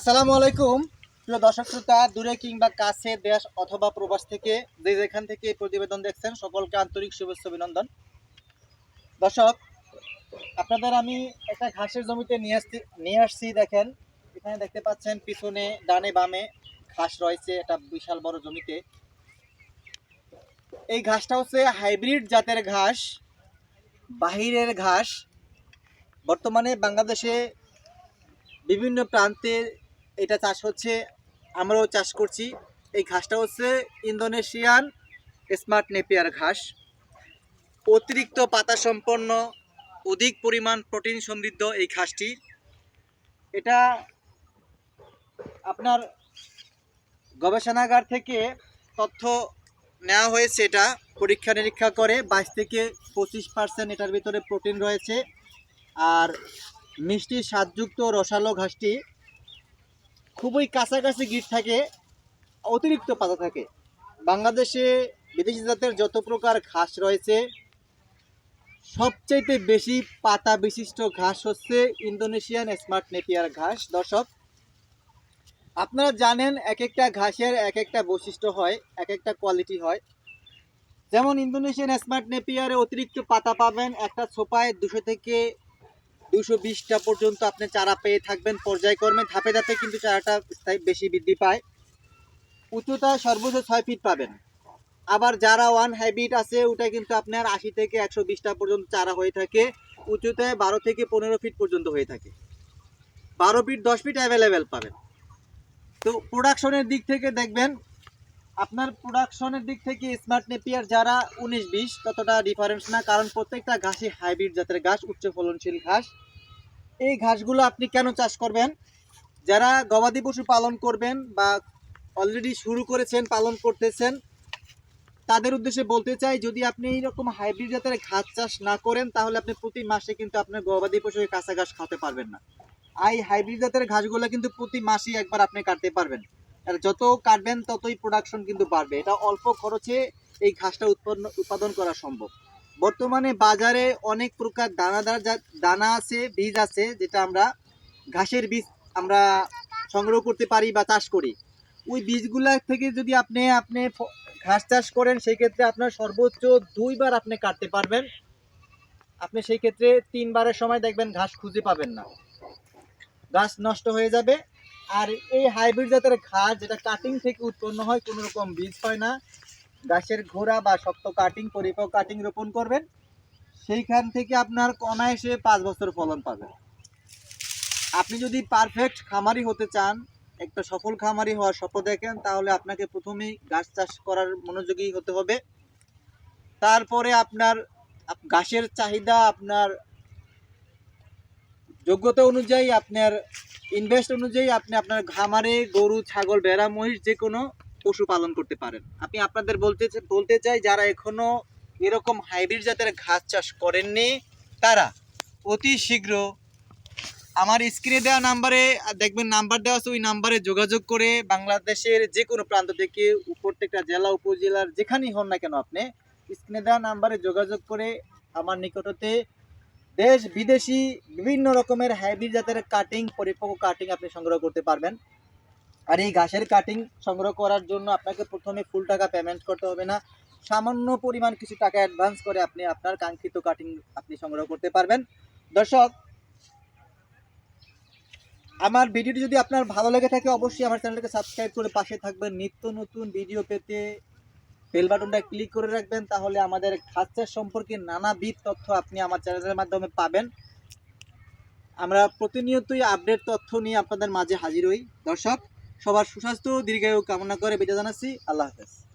আসসালামু আলাইকুম। প্রিয় দর্শক শ্রোতা, দূরে কিংবা কাছে দেশ অথবা প্রবাস থেকে যে যেখান থেকে এই প্রতিবেদন দেখছেন, সকলকে আন্তরিক শুভেচ্ছা, অভিনন্দন। দর্শক, আপনাদের আমি একটা ঘাসের জমিতে নিয়ে আসছি নিয়ে আসছি, দেখেন। এখানে দেখতে পাচ্ছেন, পিছনে, ডানে, বামে ঘাস রয়েছে এটা বিশাল বড় জমিতে। এই ঘাসটা হচ্ছে হাইব্রিড জাতের ঘাস, বাহিরের ঘাস। বর্তমানে বাংলাদেশে বিভিন্ন প্রান্তে এটা চাষ হচ্ছে, আমরাও চাষ করছি। এই ঘাসটা হচ্ছে ইন্দোনেশিয়ান স্মার্ট নেপিয়ার ঘাস। অতিরিক্ত পাতা সম্পন্ন, অধিক পরিমাণ প্রোটিন সমৃদ্ধ এই ঘাসটি। এটা আপনার গবেষণাগার থেকে তথ্য নেওয়া হয়েছে এটা, পরীক্ষা নিরীক্ষা করে, বাইশ থেকে পঁচিশ পার্সেন্ট এটার ভিতরে প্রোটিন রয়েছে। আর মিষ্টি স্বাদযুক্ত রসালো ঘাসটি খুবই কাছাকাছি গিট থাকে, অতিরিক্ত পাতা থাকে। বাংলাদেশে বিদেশি জাতের যত প্রকার ঘাস রয়েছে, সবচাইতে বেশি পাতা বিশিষ্ট ঘাস হচ্ছে ইন্দোনেশিয়ান স্মার্ট নেপিয়ার ঘাস, দর্শক। আপনারা জানেন এক একটা ঘাসের এক একটা বৈশিষ্ট্য হয় এক একটা কোয়ালিটি হয়। যেমন ইন্দোনেশিয়ান স্মার্ট নেপিয়ারে অতিরিক্ত পাতা পাবেন একটা ছোপায় দুশো থেকে দুশো বিশটা পর্যন্ত আপনি চারা পেয়ে থাকবেন, পর্যায়ক্রমে ধাপে ধাপে কিন্তু চারাটা বেশি বৃদ্ধি পায়। উচ্চতা সর্বোচ্চ ছয় ফিট পাবেন। আবার যারা ওয়ান হাইব্রিড আছে, ওটা কিন্তু আপনার আশি থেকে একশো বিশটা পর্যন্ত চারা হয়ে থাকে। উচ্চতায় বারো থেকে পনেরো ফিট পর্যন্ত হয়ে থাকে। বারো ফিট দশ ফিট অ্যাভেলেবেল পাবেন। তো প্রোডাকশনের দিক থেকে দেখবেন আপনার প্রোডাকশনের দিক থেকে স্মার্ট নেপিয়ার যারা উনিশ বিশ ততটা ডিফারেন্স না, কারণ প্রত্যেকটা ঘাসই হাইব্রিড জাতের ঘাস, উচ্চ ফলনশীল ঘাস। এই ঘাসগুলো আপনি কেন চাষ করবেন? যারা গবাদি পশু পালন করবেন বা অলরেডি শুরু করেছেন, পালন করতেছেন, তাদের উদ্দেশ্যে বলতে চাই, যদি আপনি এইরকম হাইব্রিড জাতের ঘাস চাষ না করেন, তাহলে আপনি প্রতি মাসে কিন্তু আপনার গবাদি পশুকে কাঁচা ঘাস খাওয়াতে পারবেন না। এই হাইব্রিড জাতের ঘাসগুলো কিন্তু প্রতি মাসেই একবার আপনি কাটতে পারবেন। যত কাটবেন ততই প্রোডাকশন কিন্তু বাড়বে। এটা অল্প খরচে এই ঘাসটা উৎপন্ন, উৎপাদন করা সম্ভব। বর্তমানে বাজারে অনেক প্রকার দানাদার দানা আছে, বীজ আছে, যেটা আমরা ঘাসের বীজ আমরা সংগ্রহ করতে পারি বা চাষ করি। ওই বীজগুলা থেকে যদি আপনি আপনি ঘাস চাষ করেন সেই ক্ষেত্রে আপনার সর্বোচ্চ দুইবার আপনি কাটতে পারবেন। আপনি সেই ক্ষেত্রে তিনবারের সময় দেখবেন ঘাস খুঁজে পাবেন না। গাছ নষ্ট হয়ে যাবে আর এই হাইব্রিড জাতের ঘাস যেটা কাটিং থেকে উৎপন্ন হয়, কোনো রকম বীজ হয় না। গাছের ঘোড়া বা শক্ত কাটিং পরিপক কাটিং রোপণ করবেন। সেইখান থেকে আপনার অনায়াসে পাঁচ বছর ফলন পাবেন। আপনি যদি পারফেক্ট খামারি হতে চান, একটা সফল খামারি হওয়ার স্বপ্ন দেখেন, তাহলে আপনাকে প্রথমেই গাছ চাষ করার মনোযোগী হতে হবে। তারপরে আপনার গাছের চাহিদা, আপনার যোগ্যতা অনুযায়ী আপনার ইনভেস্ট অনুযায়ী আপনি আপনার খামারে গরু, ছাগল, ভেড়া, মহিষ যে কোনো পশু পালন করতে পারেন। আমি আপনাদের বলতে বলতে চাই, যারা এখনও এরকম হাইব্রিড জাতের ঘাস চাষ করেননি, তারা অতি শীঘ্র আমার স্ক্রিনে দেওয়া নাম্বারে দেখবেন নাম্বার দেওয়া আছে, ওই নাম্বারে যোগাযোগ করে বাংলাদেশের যে কোনো প্রান্ত থেকে, প্রত্যেকটা জেলা, উপজেলার যেখানেই হন না কেন আপনি স্ক্রিনে দেওয়া নাম্বারে যোগাযোগ করে আমার নিকটতে দেশ বিদেশি বিভিন্ন রকমের হাইব্রিড জাতের কাটিং পরিপক্ক কাটিং আপনি সংগ্রহ করতে পারবেন। আর এই ঘাসের কাটিং সংগ্রহ করার জন্য আপনাকে প্রথমে ফুল টাকা পেমেন্ট করতে হবে না। সামান্য পরিমাণ কিছু টাকা অ্যাডভান্স করে আপনি আপনার কাঙ্ক্ষিত কাটিং আপনি সংগ্রহ করতে পারবেন। দর্শক, আমার ভিডিওটি যদি আপনার ভালো লেগে থাকে, অবশ্যই আমার চ্যানেলটাকে সাবস্ক্রাইব করে পাশে থাকবেন। নিত্য নতুন ভিডিও পেতে বেল বাটনটা ক্লিক করে রাখবেন, তাহলে আমাদের খাচ্চার সম্পর্কে নানাবিধ তথ্য আপনি আমার চ্যানেলের মাধ্যমে পাবেন। আমরা প্রতিনিয়তই আপডেট তথ্য নিয়ে আপনাদের মাঝে হাজির হই। দর্শক, সবার সুস্বাস্থ্য, দীর্ঘায়ু কামনা করে বিদায় জানাচ্ছি। আল্লাহ হাফেজ।